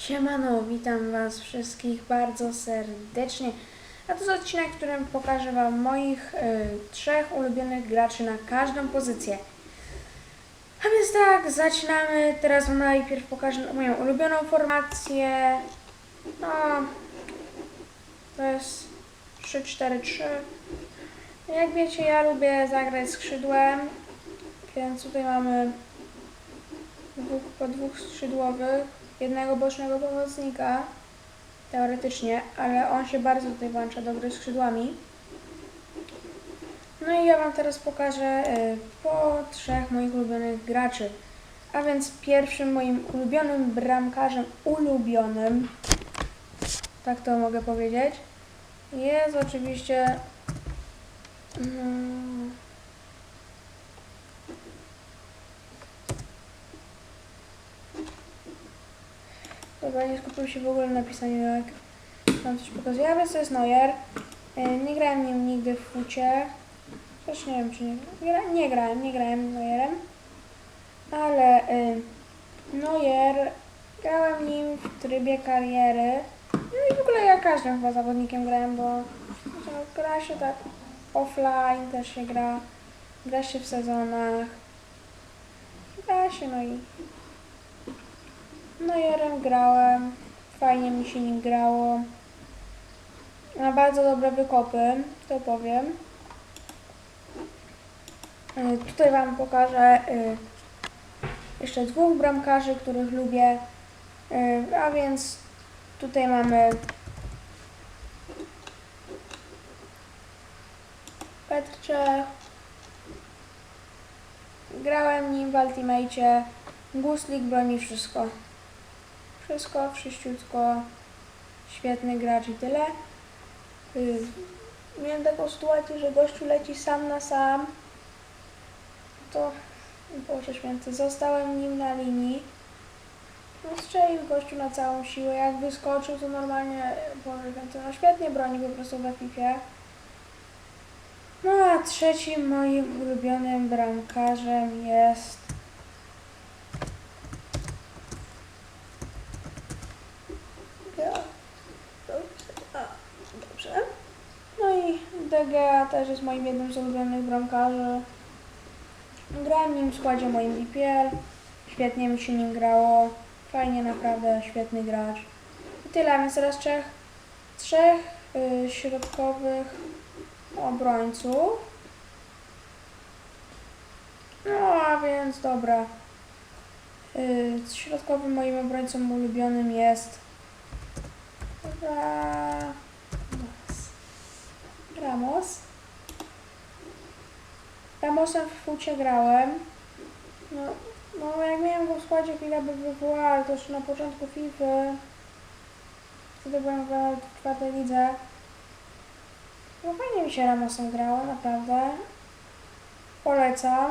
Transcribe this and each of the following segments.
Siemano, witam Was wszystkich bardzo serdecznie. A to jest odcinek, w którym pokażę Wam moich y, trzech ulubionych graczy na każdą pozycję. A więc tak, zaczynamy. Teraz najpierw pokażę moją ulubioną formację. No, to jest 3-4-3. Jak wiecie, ja lubię zagrać skrzydłem, więc tutaj mamy dwóch, po dwóch skrzydłowych, jednego bocznego pomocnika, teoretycznie, ale on się bardzo tutaj włącza do gry skrzydłami. No i ja Wam teraz pokażę y, po trzech moich ulubionych graczy. A więc pierwszym moim ulubionym bramkarzem, ulubionym, tak to mogę powiedzieć, jest oczywiście mm, Dobra, nie skupił się w ogóle na pisaniu, jak tam coś pokazuje. A więc to jest Neuer. E, Nie grałem nim nigdy w fucie. Też nie wiem, czy nie, gra, nie grałem, nie grałem Neuerem. Ale y, Neuer grałem nim w trybie kariery. No i w ogóle ja każdym chyba zawodnikiem grałem, bo no, gra się tak offline, też się gra. Gra się w sezonach. Gra się, no i no Jarem grałem, fajnie mi się nim grało. Ma bardzo dobre wykopy, to powiem. Y, Tutaj Wam pokażę y, jeszcze dwóch bramkarzy, których lubię. Y, A więc tutaj mamy Petrze. Grałem nim w Ultimate. Guslik broni wszystko. Wszystko, wszyściutko. Świetny gracz i tyle. Yy, miałem taką sytuację, że gościu leci sam na sam. To Boże święty, zostałem nim na linii. No strzelił gościu na całą siłę. Jak wyskoczył, to normalnie, Boże święty, no świetnie broni po prostu we FIFA. No a trzecim moim ulubionym bramkarzem jest Ja. Dobrze. A, dobrze. DGA też jest moim jednym z ulubionych bramkarzy. Grałem nim w składzie moim DPL. Świetnie mi się nim grało. Fajnie, naprawdę, świetny gracz. I tyle, więc teraz trzech, trzech y, środkowych obrońców. No, a więc dobra. Y, środkowym moim obrońcą ulubionym jest Ramos. Ramosem w fucie grałem. No, no jak miałem go w składzie chwila by była, ale to już na początku FIFA. Wtedy byłem w czwartej lidze. No fajnie mi się Ramosem grało, naprawdę. Polecam.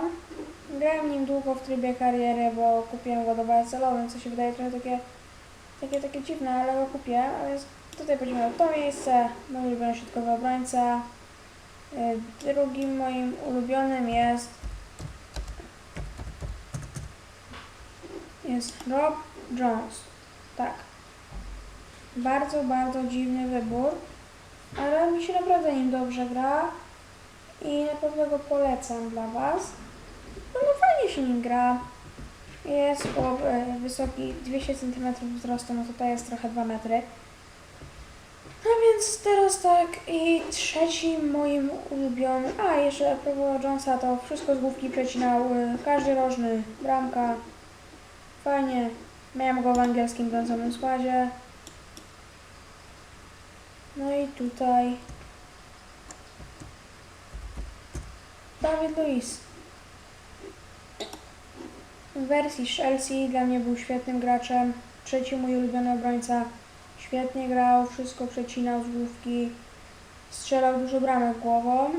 Grałem nim długo w trybie kariery, bo kupiłem go do Barcelony, co się wydaje trochę takie takie, takie dziwne, ale go kupiłem, a więc tutaj będziemy to miejsce, mój ulubiony środkowy obrońca. Y, Drugim moim ulubionym jest jest Rob Jones. Tak. Bardzo, bardzo dziwny wybór, ale mi się naprawdę nim dobrze gra i na pewno go polecam dla Was. No, no fajnie się nim gra. Jest chłop e, wysoki 200 cm wzrostu, no tutaj jest trochę 2 metry. Więc teraz tak i trzecim moim ulubionym, a jeszcze a propos Jonesa, to wszystko z główki przecinał, y, każdy rożny, bramka, fajnie, miałem go w angielskim brązowym składzie. No i tutaj Dawid Luiz. W wersji Chelsea dla mnie był świetnym graczem. Trzeci mój ulubiony obrońca. Świetnie grał, wszystko przecinał z główki. Strzelał dużo bramek głową.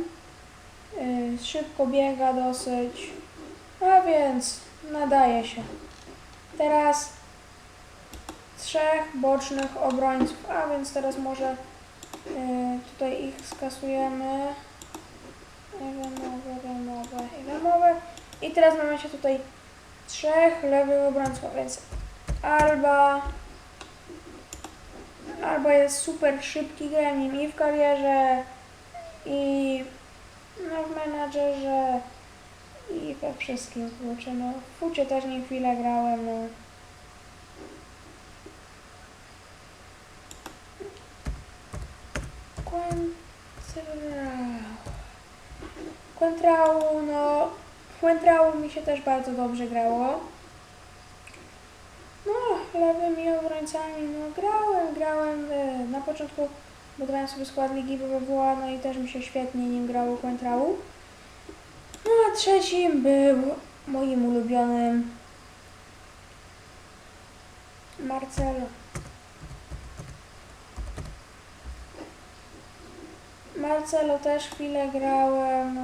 Yy, szybko biega dosyć. A więc nadaje się. Teraz trzech bocznych obrońców. A więc teraz może yy, tutaj ich skasujemy. Remowe, remowe i remowe. I teraz mamy się tutaj trzech lewych obrońców, więc Alba, albo jest super szybki, grałem nim i w karierze, i no, w menadżerze, i we wszystkim, kurczę, no. W fucie też nie chwilę grałem, no. Quentrał, no... Quentrał mi się też bardzo dobrze grało. Lewymi obrońcami, no grałem, grałem e, na początku budowałem sobie skład Ligi BBWA, no i też mi się świetnie nim grało Quentrału. No a trzecim był moim ulubionym Marcelo. Marcelo też chwilę grałem. no.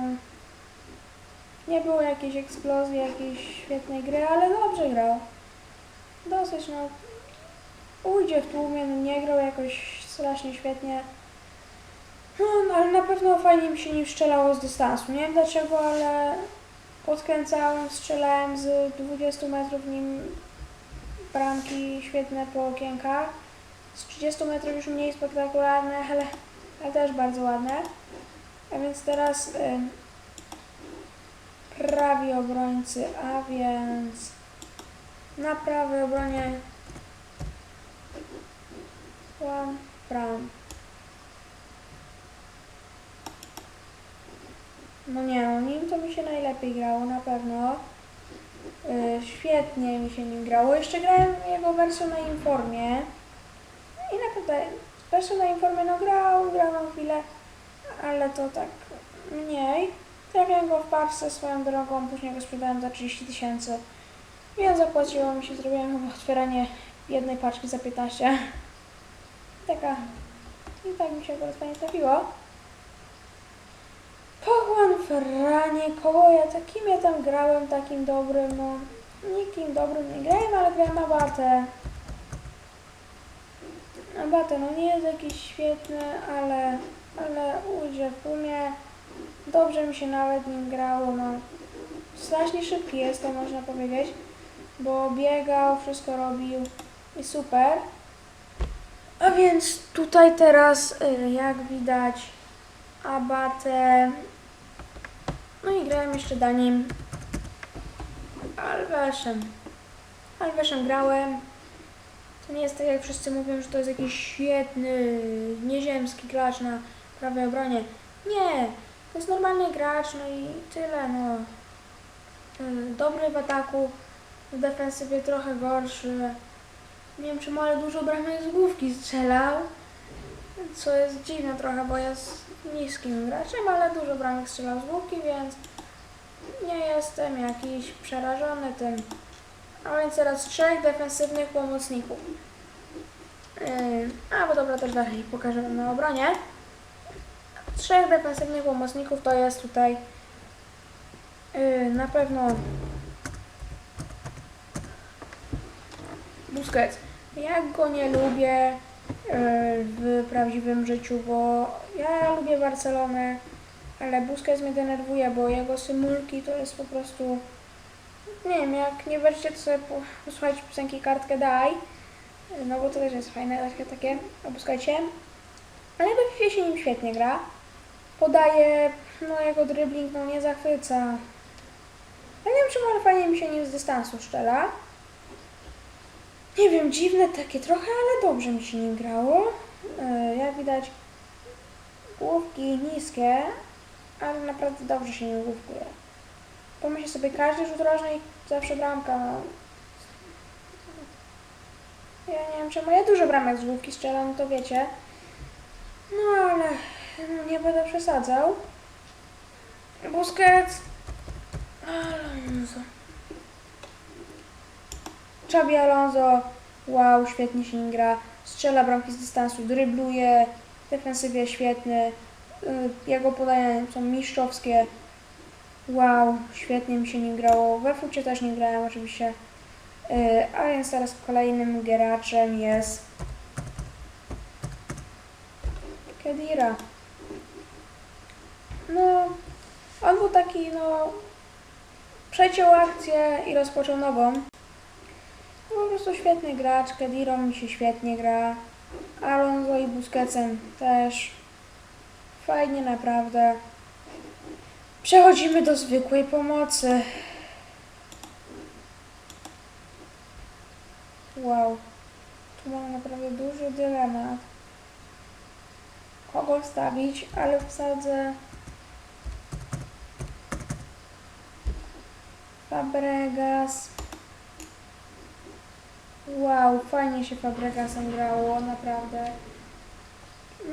Nie było jakiejś eksplozji, jakiejś świetnej gry, ale dobrze grał. Dosyć, no. Ujdzie w tłumie, no nie grał jakoś strasznie świetnie. No, no, ale na pewno fajnie mi się nim strzelało z dystansu. Nie wiem dlaczego, ale podkręcałem, strzelałem z 20 metrów nim bramki świetne po okienkach. Z 30 metrów już mniej spektakularne, ale, ale też bardzo ładne. A więc teraz ym, prawi obrońcy, a więc na prawej obronie Juan Fran. No nie, no nim to mi się najlepiej grało, na pewno. Yy, świetnie mi się nim grało. Jeszcze grałem jego wersję na Informie. I naprawdę wersję na Informie no grał, grałem chwilę, ale to tak mniej. Trafiłem go w parce swoją drogą, później go sprzedałem za 30 tysięcy. Więc zapłaciło mi się, zrobiłem chyba otwieranie jednej paczki za 15. Taka. I tak mi się akurat fajnie trafiło. Po Juan Ferranie, koło ja takim ja tam grałem, takim dobrym, no nikim dobrym nie grałem, ale grałem Abatę. Abatę, no nie jest jakiś świetny, ale, ale ujdzie w tłumie. Dobrze mi się nawet nim grało, no. Strasznie szybki jest, to można powiedzieć, bo biegał, wszystko robił i super. A więc tutaj teraz, y, jak widać, Abatę. No i grałem jeszcze Danim Alveszem. Alveszem grałem. To nie jest tak jak wszyscy mówią, że to jest jakiś świetny, nieziemski gracz na prawej obronie. Nie, to jest normalny gracz, no i tyle, no. Y, Dobry w ataku, w defensywie trochę gorszy. Nie wiem, czy ale dużo bramek z główki strzelał. Co jest dziwne trochę, bo jest niskim graczem, ale dużo bramek strzelał z główki, więc nie jestem jakiś przerażony tym. A więc teraz trzech defensywnych pomocników. Yy, a, bo dobra, też dalej pokażę na obronie. Trzech defensywnych pomocników to jest tutaj yy, na pewno Busquets. Ja go nie lubię y, w prawdziwym życiu, bo ja lubię Barcelonę, ale Busquets mnie denerwuje, bo jego symulki to jest po prostu... Nie wiem, jak nie będziecie, to sobie po- posłuchać piosenki Kartkę Daj, no bo to też jest fajne, takie, takie o Busquetsie. Ale w FIFA się nim świetnie gra. Podaje, no jego dribbling no nie zachwyca. Ja nie wiem czemu, ale fajnie mi się nim z dystansu strzela. Nie wiem, dziwne takie trochę, ale dobrze mi się nim grało. E, Jak widać, główki niskie, ale naprawdę dobrze się nim główkuje. Pomyśl sobie, każdy rzut rożny i zawsze bramka. Ja nie wiem czemu, ja dużo bramek z główki strzelam, to wiecie. No ale nie będę przesadzał. Busquets. Alonso. Xabi Alonso, wow, świetnie się gra, strzela bramki z dystansu, drybluje, defensywie świetny, y, jego podania są mistrzowskie, wow, świetnie mi się nim grało, we fucie też nie grałem oczywiście, Y, a więc teraz kolejnym graczem jest Kedira. No, on był taki, no, przeciął akcję i rozpoczął nową. Prostu świetny gracz, Kediro mi się świetnie gra. Alonso i Busquetsem też. Fajnie naprawdę. Przechodzimy do zwykłej pomocy. Wow. Tu mam naprawdę duży dylemat. Kogo wstawić, ale wsadzę Fabregas. Wow, fajnie się Fabregasem grało, naprawdę.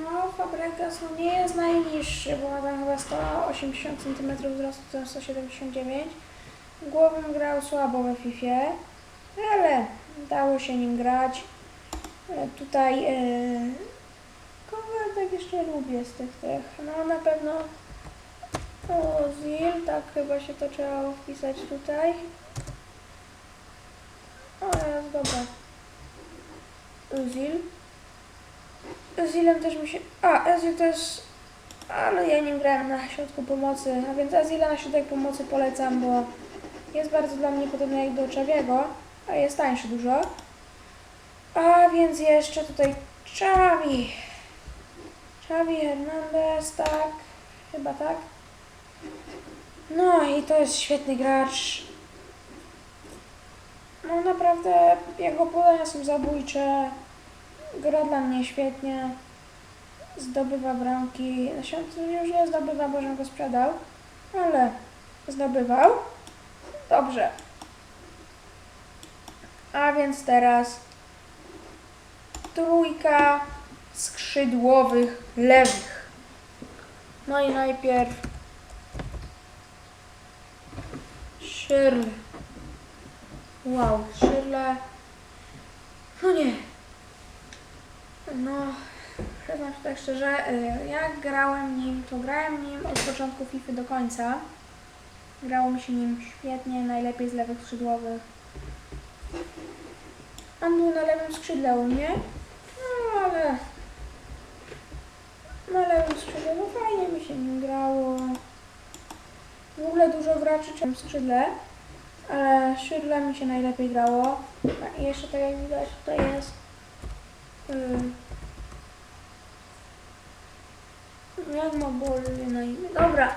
No, Fabregas no nie jest najniższy, bo ma tam chyba 180 cm wzrostu, to 179 Głową grał słabo we FIFA, ale dało się nim grać. E, Tutaj tak jeszcze lubię z tych tych? No na pewno Ozil, tak chyba się to trzeba wpisać tutaj. Jest dobra. Ozil. Ezilem też mi się... A, Ezil to jest... Ale ja nim grałem na środku pomocy, a więc Ezila na środek pomocy polecam, bo jest bardzo dla mnie podobny jak do Czawiego, a jest tańszy dużo. A więc jeszcze tutaj Czawi. Czawi Hernandez, tak, chyba tak. No i to jest świetny gracz. No naprawdę jego podania są zabójcze. Gra dla mnie świetnie. Zdobywa bramki. Na świątyni już nie zdobywa, bo żebym go sprzedał. Ale zdobywał. Dobrze. A więc teraz trójka skrzydłowych lewych. No i najpierw Shirley. Wow, Shirley. No nie. No, przyznam się tak szczerze, y, jak grałem nim, to grałem nim od początku FIFA do końca. Grało mi się nim świetnie, najlepiej z lewych skrzydłowych. On był na lewym skrzydle u mnie, no ale na lewym skrzydle, no fajnie mi się nim grało. W ogóle dużo graczy lewym skrzydle, ale skrzydle mi się najlepiej grało. I jeszcze tak jak widać tutaj jest Ym. Jak ma bol na imię? Dobra.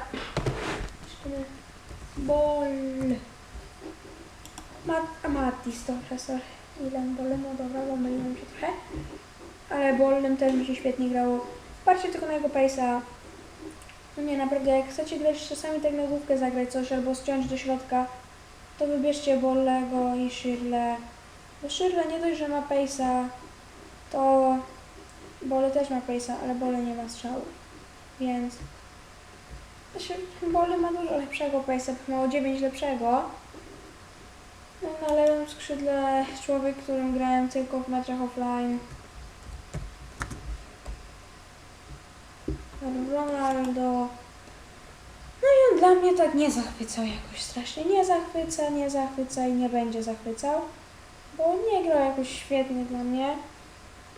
Bol. Mat Matis, dobrze, sorry. Ile bolem? No dobra, pomyliłem się trochę. Ale bolem też mi się świetnie grało. Patrzcie tylko na jego pace'a. No nie, naprawdę, jak chcecie grać czasami tak na główkę zagrać coś albo ściąć do środka, to wybierzcie Bollego i Shirley. Bo Shirley nie dość, że ma pace'a, to Bole też ma pace'a, ale Bole nie ma strzału. Więc Bole ma dużo lepszego pace'a, ma o 9 lepszego. No, na lewym skrzydle człowiek, którym grałem tylko w meczach offline. Ronaldo. Dla mnie tak nie zachwycał jakoś strasznie. Nie zachwyca, nie zachwyca i nie będzie zachwycał. Bo nie grał jakoś świetnie dla mnie.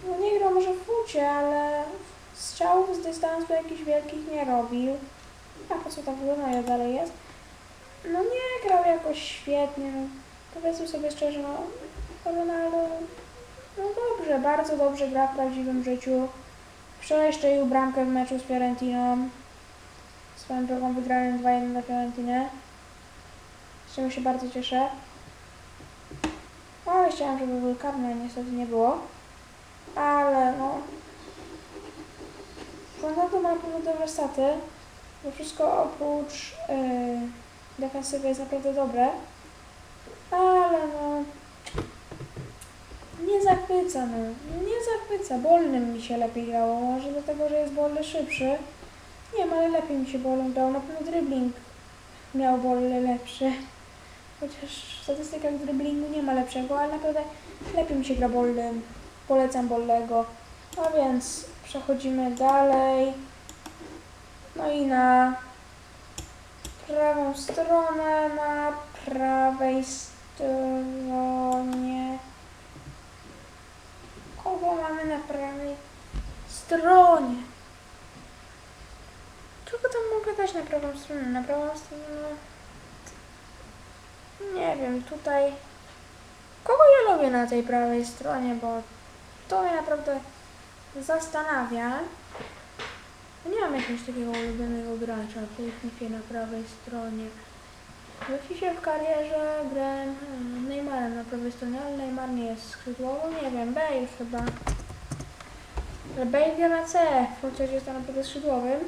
No nie grał może w fucie, ale strzałów z dystansu jakichś wielkich nie robił. A po co tak wygląda dalej jest? No nie grał jakoś świetnie. No, powiedzmy sobie szczerze, no Ronaldo no dobrze, bardzo dobrze gra w prawdziwym życiu. Wczoraj szczelił bramkę w meczu z Fiorentiną. Swoją drogą wygrałem 2-1 na Fiorentinę. Z czego się bardzo cieszę. O, chciałam, żeby był karny, a niestety nie było. Ale no... Ronaldo ma naprawdę dobre staty, bo wszystko oprócz yy, defensywy jest naprawdę dobre. Ale no... Nie zachwyca, no. Nie zachwyca. Bolnym mi się lepiej grało. Może dlatego, że jest Bolle szybszy. Nie wiem, ale lepiej mi się Bolem grał. Na pewno dribbling miał Bolle lepszy. Chociaż w statystykach dribblingu nie ma lepszego, ale naprawdę lepiej mi się gra Bollem. Polecam Bollego. A więc przechodzimy dalej. No i na prawą stronę, na prawej stronie. Kogo mamy na prawej stronie? Czego tam mogę dać na prawą stronę? Na prawą stronę... Nie wiem, tutaj... Kogo ja lubię na tej prawej stronie, bo to mnie naprawdę zastanawiam. Nie mam jakiegoś takiego ulubionego gracza w tej FIFA na prawej stronie. W FIFA w karierze grałem hmm, Neymarem na prawej stronie, ale Neymar nie jest skrzydłową, nie wiem, Bale chyba. Ale Bale gra na C, chociaż jest tam naprawdę skrzydłowym.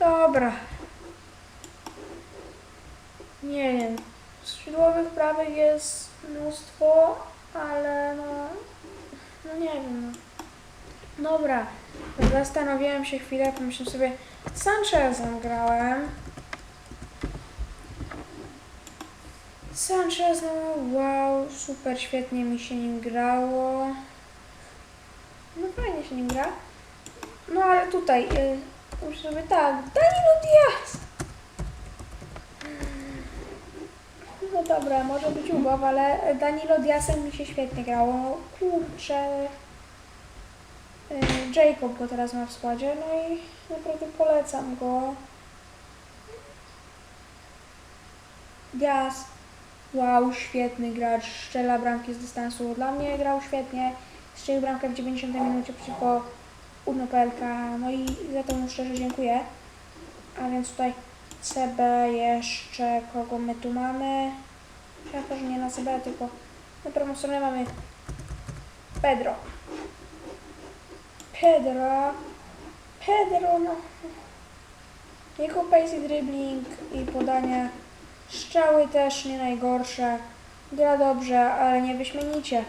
Dobra. Nie wiem. Skrzydłowych prawych jest mnóstwo, ale no... No nie wiem. No. Dobra. Zastanowiłem się chwilę, pomyślałem sobie, Sanchezem grałem. Sanchez, no wow, super, świetnie mi się nim grało. No fajnie się nim gra. No ale tutaj, y, sobie tak, Danilo Diaz! No dobra, może być ubaw, ale Danilo Diazem mi się świetnie grało. Kurczę. Y, Jacob go teraz ma w składzie, no i naprawdę polecam go. Diaz. Wow, świetny gracz, szczela bramki z dystansu. Dla mnie grał świetnie. Strzelił bramkę w 90 minucie przeciwko UNOPLK. No i za to mu szczerze dziękuję. A więc tutaj CB jeszcze, kogo my tu mamy? Chyba, że nie na CB, tylko na prawą stronę mamy Pedro. Pedro. Pedro, no. Jego pace dribbling i podania. Strzały też nie najgorsze. Gra dobrze, ale nie wyśmienicie.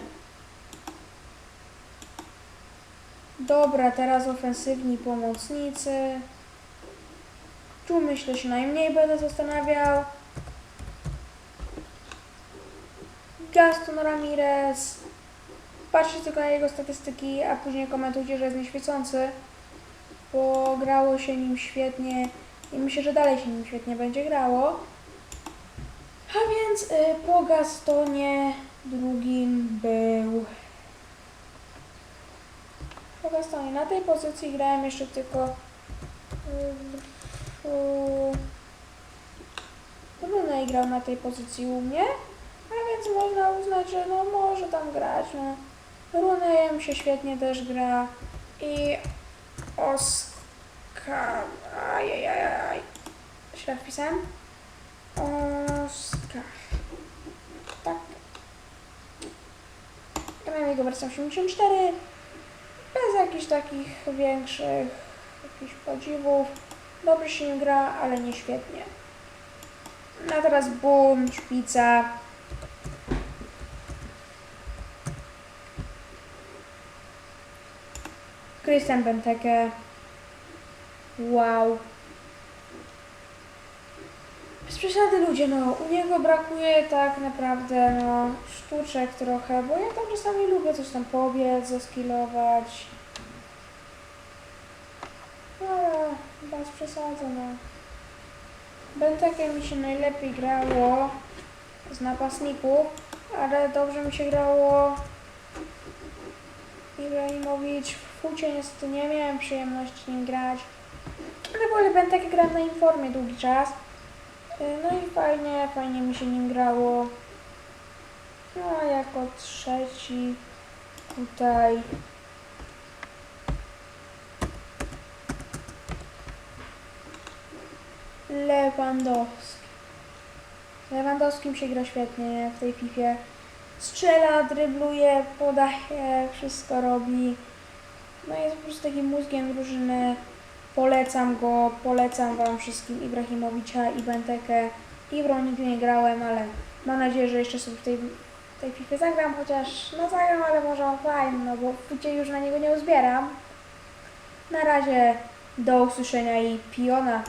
Dobra, teraz ofensywni pomocnicy. Tu myślę się najmniej będę zastanawiał. Gaston Ramirez. Patrzcie tylko na jego statystyki, a później komentujcie, że jest nieświecący. Bo grało się nim świetnie i myślę, że dalej się nim świetnie będzie grało. A więc y, po Gastonie drugim był. Po Gastonie. Na tej pozycji grałem jeszcze tylko. y, y, Brunej grał na tej pozycji u mnie, a więc można uznać, że no może tam grać. No. Runejem się świetnie też gra i Oskar. Ajajajaj. Źle wpisałem? Oskar. Tak. Ja miałem jego wersję 84. Bez jakichś takich większych jakichś podziwów. Dobrze się gra, ale nie świetnie. No teraz bum, szpica. Christian Benteke. Wow. Przesady ludzie, no, u niego brakuje tak naprawdę, no, sztuczek trochę, bo ja tam czasami lubię coś tam pobiec, zaskilować. No, ale bez przesady, no. Benteke mi się najlepiej grało z napastników, ale dobrze mi się grało Ibrahimowicz. W Fucie niestety nie miałem przyjemności nim grać. Ale wolę Benteke grałem na informie długi czas. Y, No i fajnie, fajnie mi się nim grało. No a jako trzeci tutaj Lewandowski. Lewandowskim się gra świetnie w tej FIFA. Strzela, drybluje, podaje, wszystko robi. No jest po prostu takim mózgiem drużyny. Polecam go, polecam Wam wszystkim Ibrahimowicza i Bentekę. Ibro nigdy nie grałem, ale mam nadzieję, że jeszcze sobie w tej, w tej FIFA zagram, chociaż no zagram, ale może offline, no bo w fucie już na niego nie uzbieram. Na razie do usłyszenia i piona.